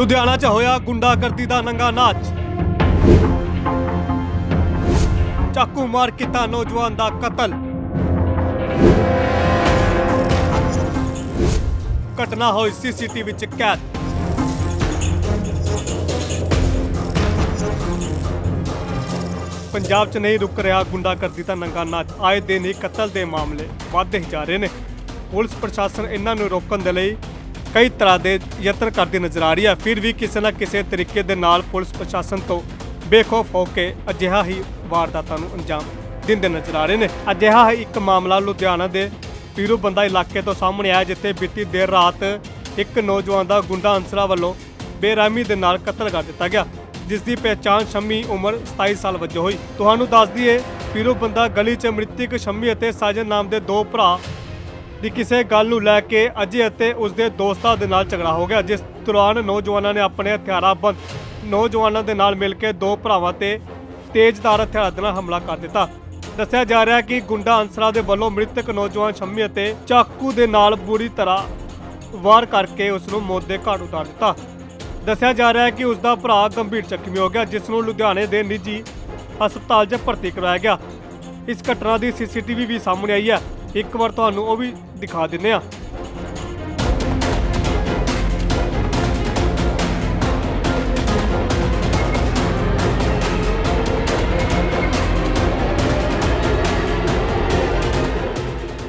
ਲੁਧਿਆਣਾ 'ਚ ਹੋਇਆ ਗੁੰਡਾਗਰਦੀ ਦਾ ਨੰਗਾ ਨਾਚ। ਚਾਕੂ ਮਾਰ ਕੀਤਾ ਨੌਜਵਾਨ ਦਾ ਕਤਲ। ਘਟਨਾ ਹੋਈ ਸੀਸੀਟੀਵੀ 'ਚ ਕੈਦ। ਪੰਜਾਬ 'ਚ ਨਹੀਂ ਰੁਕ ਰਿਹਾ ਗੁੰਡਾਗਰਦੀ ਦਾ ਨੰਗਾ ਨਾਚ। ਆਏ ਦਿਨ ਹੀ ਕਤਲ ਦੇ ਮਾਮਲੇ ਵੱਧਦੇ ਜਾ ਰਹੇ ਨੇ। ਪੁਲਿਸ ਪ੍ਰਸ਼ਾਸਨ ਇਹਨਾਂ ਨੂੰ ਰੋਕਣ ਦੇ ਲਈ ਕਈ ਤਰ੍ਹਾਂ ਦੇ ਯਤਨ ਕਰਦੀ ਨਜ਼ਰ ਆ ਰਹੀ ਹੈ। ਫਿਰ ਵੀ ਕਿਸੇ ਨਾ ਕਿਸੇ ਤਰੀਕੇ ਦੇ ਨਾਲ ਪੁਲਿਸ ਪ੍ਰਸ਼ਾਸਨ ਤੋਂ ਬੇਖੌਫ ਹੋ ਕੇ ਅਜਿਹਾ ਹੀ ਵਾਰਦਾਤਾਂ ਨੂੰ ਅੰਜਾਮ ਦਿੰਦੇ ਨਜ਼ਰ ਆ ਰਹੇ ਨੇ। ਅਜਿਹਾ ਹੀ ਇੱਕ ਮਾਮਲਾ ਲੁਧਿਆਣਾ ਦੇ ਪੀਰੂ ਬੰਦਾ ਇਲਾਕੇ ਤੋਂ ਸਾਹਮਣੇ ਆਇਆ, ਜਿੱਥੇ ਬੀਤੀ ਦੇਰ ਰਾਤ ਇੱਕ ਨੌਜਵਾਨ ਦਾ ਗੁੰਡਾ ਅੰਸਰਾ ਵੱਲੋਂ ਬੇਰਹਿਮੀ ਦੇ ਨਾਲ ਕਤਲ ਕਰ ਦਿੱਤਾ ਗਿਆ, ਜਿਸ ਦੀ ਪਹਿਚਾਣ ਸ਼ੰਮੀ ਉਮਰ 27 ਸਾਲ ਵਜੋਂ ਹੋਈ। ਤੁਹਾਨੂੰ ਦੱਸ ਦਈਏ ਪੀਰੂ ਬੰਦਾ ਗਲੀ 'ਚ ਮ੍ਰਿਤਕ ਸ਼ੰਮੀ ਅਤੇ ਸਾਜਨ ਨਾਮ ਦੇ ਦੋ ਭਰਾ ਦੀ ਕਿਸੇ ਗੱਲ ਨੂੰ ਲੈ ਕੇ ਅਜੇ ਅਤੇ ਉਸ ਦੇ ਦੋਸਤਾਂ ਦੇ ਨਾਲ ਝਗੜਾ ਹੋ ਗਿਆ। ਜਿਸ ਦੌਰਾਨ ਨੌਜਵਾਨਾਂ ਨੇ ਆਪਣੇ ਹਥਿਆਰਾਂ ਬੰਦ ਨੌਜਵਾਨਾਂ ਦੇ ਨਾਲ ਮਿਲ ਕੇ ਦੋ ਭਰਾਵਾਂ ਤੇ ਤੇਜ਼ਧਾਰ ਹਥਿਆਰਾਂ ਦੇ ਨਾਲ ਹਮਲਾ ਕਰ ਦਿੱਤਾ। ਦੱਸਿਆ ਜਾ ਰਿਹਾ ਹੈ ਕਿ ਗੁੰਡਾ ਅੰਸਰਾ ਦੇ ਵੱਲੋਂ ਮ੍ਰਿਤਕ ਨੌਜਵਾਨ ਸ਼ੰਮੀ ਅਤੇ ਚਾਕੂ ਦੇ ਨਾਲ ਬੁਰੀ ਤਰ੍ਹਾਂ ਵਾਰ ਕਰਕੇ ਉਸ ਨੂੰ ਮੌਤ ਦੇ ਘਾਟ ਉਤਾਰ ਦਿੱਤਾ। ਦੱਸਿਆ ਜਾ ਰਿਹਾ ਹੈ ਕਿ ਉਸ ਦਾ ਭਰਾ ਗੰਭੀਰ ਜ਼ਖਮੀ ਹੋ ਗਿਆ, ਜਿਸ ਨੂੰ ਲੁਧਿਆਣੇ ਦੇ ਨਿੱਜੀ ਹਸਪਤਾਲ 'ਚ ਭਰਤੀ ਕਰਵਾਇਆ ਗਿਆ। ਇਸ ਘਟਨਾ ਦੀ ਸੀਸੀਟੀਵੀ ਵੀ ਸਾਹਮਣੇ ਆਈ ਹੈ। ਇੱਕ ਵਾਰ ਤੁਹਾਨੂੰ ਉਹ ਵੀ ਦਿਖਾ ਦਿੰਨੇ ਆ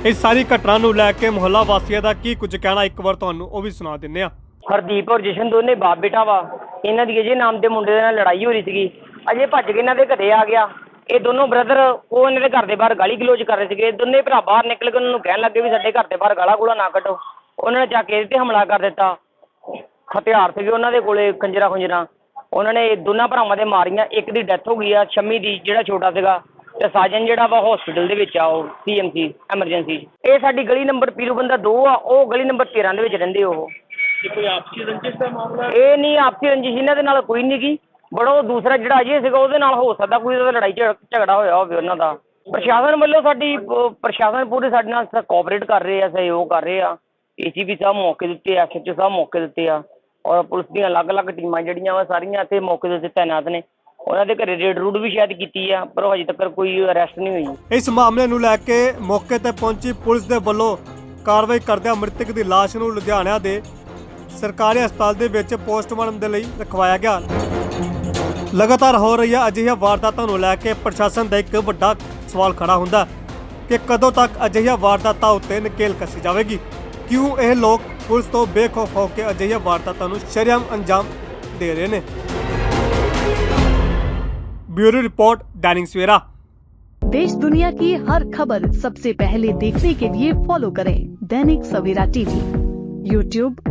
ਇਸ ਸਾਰੀ ਘਟਨਾ ਨੂੰ ਲੈ ਕੇ ਮੁਹੱਲਾ ਵਾਸੀਆਂ ਦਾ ਕੀ ਕੁਝ ਕਹਿਣਾ, ਇੱਕ ਵਾਰ ਤੁਹਾਨੂੰ ਉਹ ਵੀ ਸੁਣਾ ਦਿੰਨੇ ਆ ਹਰਦੀਪ ਔਰ ਜਸ਼ਨ ਦੋਨੇ ਬਾਪ ਬੇਟਾ ਵਾ। ਇਹਨਾਂ ਦੀ ਅਜੇ ਨਾਮ ਦੇ ਮੁੰਡੇ ਦੇ ਨਾਲ ਲੜਾਈ ਹੋ ਰਹੀ ਸੀਗੀ। ਅਜੇ ਭੱਜ ਕੇ ਇਹਨਾਂ ਦੇ ਘਰੇ ਆ ਗਿਆ। ਇਹ ਦੋਨੋਂ ਬ੍ਰਦਰ ਉਹ ਇਹਨਾਂ ਦੇ ਘਰ ਦੇ ਬਾਹਰ ਗਾਲੀ ਗਲੋਚ ਕਰ ਰਹੇ ਸੀਗੇ। ਦੋਨੇ ਭਰਾ ਬਾਹਰ ਨਿਕਲ ਕੇ ਉਹਨਾਂ ਨੂੰ ਕਹਿਣ ਲੱਗੇ ਵੀ ਸਾਡੇ ਘਰ ਦੇ ਬਾਹਰ ਗਾਲਾ ਗੂਲਾ ਨਾ ਕੱਢੋ। ਉਹਨਾਂ ਨੇ ਜਾ ਕੇ ਇਹਦੇ ਤੇ ਹਮਲਾ ਕਰ ਦਿੱਤਾ। ਹਥਿਆਰ ਸੀਗੇ ਉਹਨਾਂ ਦੇ ਕੋਲੇ ਖੰਜਰਾ ਖੁੰਜਰਾ। ਉਹਨਾਂ ਨੇ ਦੋਨਾਂ ਭਰਾਵਾਂ ਦੇ ਮਾਰੀਆਂ। ਇੱਕ ਦੀ ਡੈਥ ਹੋ ਗਈ ਆ ਸ਼ੰਮੀ ਦੀ ਜਿਹੜਾ ਛੋਟਾ ਸੀਗਾ ਤੇ ਸਾਜਨ ਜਿਹੜਾ ਵਾ ਹਸਪੀਟਲ ਦੇ ਵਿੱਚ ਆ ਉਹ ਸੀਐਮਸੀ ਐਮਰਜੈਂਸੀ ਇਹ ਸਾਡੀ ਗਲੀ ਨੰਬਰ ਪੀਰੂ ਬੰਦਾ 2 ਆ ਉਹ ਗਲੀ ਨੰਬਰ 13 ਦੇ ਵਿੱਚ ਰਹਿੰਦੇ ਉਹ। ਕੋਈ ਆਪਸੀ ਰੰਜਿਸ਼ ਦਾ ਮਾਮਲਾ ਇਹ ਨਹੀਂ ਆਪਸੀ ਰੰਜਿਸ਼ ਇਹਨਾਂ ਦੇ ਨਾਲ ਕੋਈ ਨਹੀਂ ਗੀ। ਬੜਾ ਉਹ ਦੂਸਰਾ ਜਿਹੜਾ ਅਜੇ ਸੀਗਾ ਉਹਦੇ ਨਾਲ ਹੋ ਸਕਦਾ ਕੋਈ ਉਹਦਾ ਲੜਾਈ ਝੜ- ਝਗੜਾ ਹੋਇਆ ਹੋਵੇ ਉਹਨਾਂ ਦਾ। ਪ੍ਰਸ਼ਾਸਨ ਵੱਲੋਂ ਸਾਡੀ ਅਹ, ਪ੍ਰਸ਼ਾਸਨ ਪੂਰੇ ਸਾਡੇ ਨਾਲ ਕੋਆਪਰੇਟ ਕਰ ਰਹੇ ਆ ਸਹਿਯੋਗ ਕਰ ਰਹੇ ਆ। ਏਸੀਪੀ ਸਾਹਿਬ ਮੌਕੇ ਦੇ ਉੱਤੇ ਐਸਐਚਓ ਸਾਹਿਬ ਮੌਕੇ ਦੇ ਉੱਤੇ ਆ। ਔਰ ਪੁਲਿਸ ਦੀਆਂ ਅਲੱਗ-ਅਲੱਗ ਟੀਮਾਂ ਜਿਹੜੀਆਂ ਵਾ ਸਾਰੀਆਂ ਇੱਥੇ ਮੌਕੇ ਦੇ ਉੱਤੇ ਤਾਇਨਾਤ ਨੇ। ਉਹਨਾਂ ਦੇ ਘਰੇ ਰੇਡ ਰੂਡ ਵੀ ਸ਼ਾਇਦ ਕੀਤੀ ਆ ਪਰ ਉਹ ਹਜੇ ਤੱਕ ਕੋਈ ਅਰੈਸਟ ਨਹੀਂ ਹੋਈ। ਇਸ ਮਾਮਲੇ ਨੂੰ ਲੈ ਕੇ ਮੌਕੇ ਤੇ ਪਹੁੰਚੀ ਪੁਲਿਸ ਦੇ ਵੱਲੋਂ ਕਾਰਵਾਈ ਕਰਦਿਆਂ ਮ੍ਰਿਤਕ ਦੀ ਲਾਸ਼ ਨੂੰ ਲੁਧਿਆਣਾ ਦੇ ਸਰਕਾਰੀ ਹਸਪਤਾਲ ਦੇ ਵਿੱਚ ਪੋਸਟਮਾਰਟਮ ਦੇ ਲਈ ਰਖਵਾਇਆ ਗਿਆ। ਲਗਾਤਾਰ ਹੋ ਰਹੀਆਂ ਅਜਿਹੀਆਂ ਵਾਰਦਾਤਾਂ ਨੂੰ ਲੈ ਕੇ ਪ੍ਰਸ਼ਾਸਨ ਦਾ ਇੱਕ ਵੱਡਾ ਸਵਾਲ ਖੜਾ ਹੁੰਦਾ ਕਿ ਕਦੋਂ ਤੱਕ ਅਜਿਹੀਆਂ ਵਾਰਦਾਤਾਂ ਉੱਤੇ ਨਕੇਲ ਕੱਸੀ ਜਾਵੇਗੀ? ਕਿਉਂ ਇਹ ਲੋਕ ਪੁਲਿਸ ਤੋਂ ਬੇਖੌਫ ਹੋ ਕੇ ਅਜਿਹੀਆਂ ਵਾਰਦਾਤਾਂ ਨੂੰ ਸ਼ਰਿਆਮ ਅੰਜਾਮ ਦੇ ਰਹੇ ਨੇ? ब्यूरो रिपोर्ट डैनिंग सवेरा देश दुनिया की हर खबर सबसे पहले देखने के लिए फॉलो करें Dainik Savera TV YouTube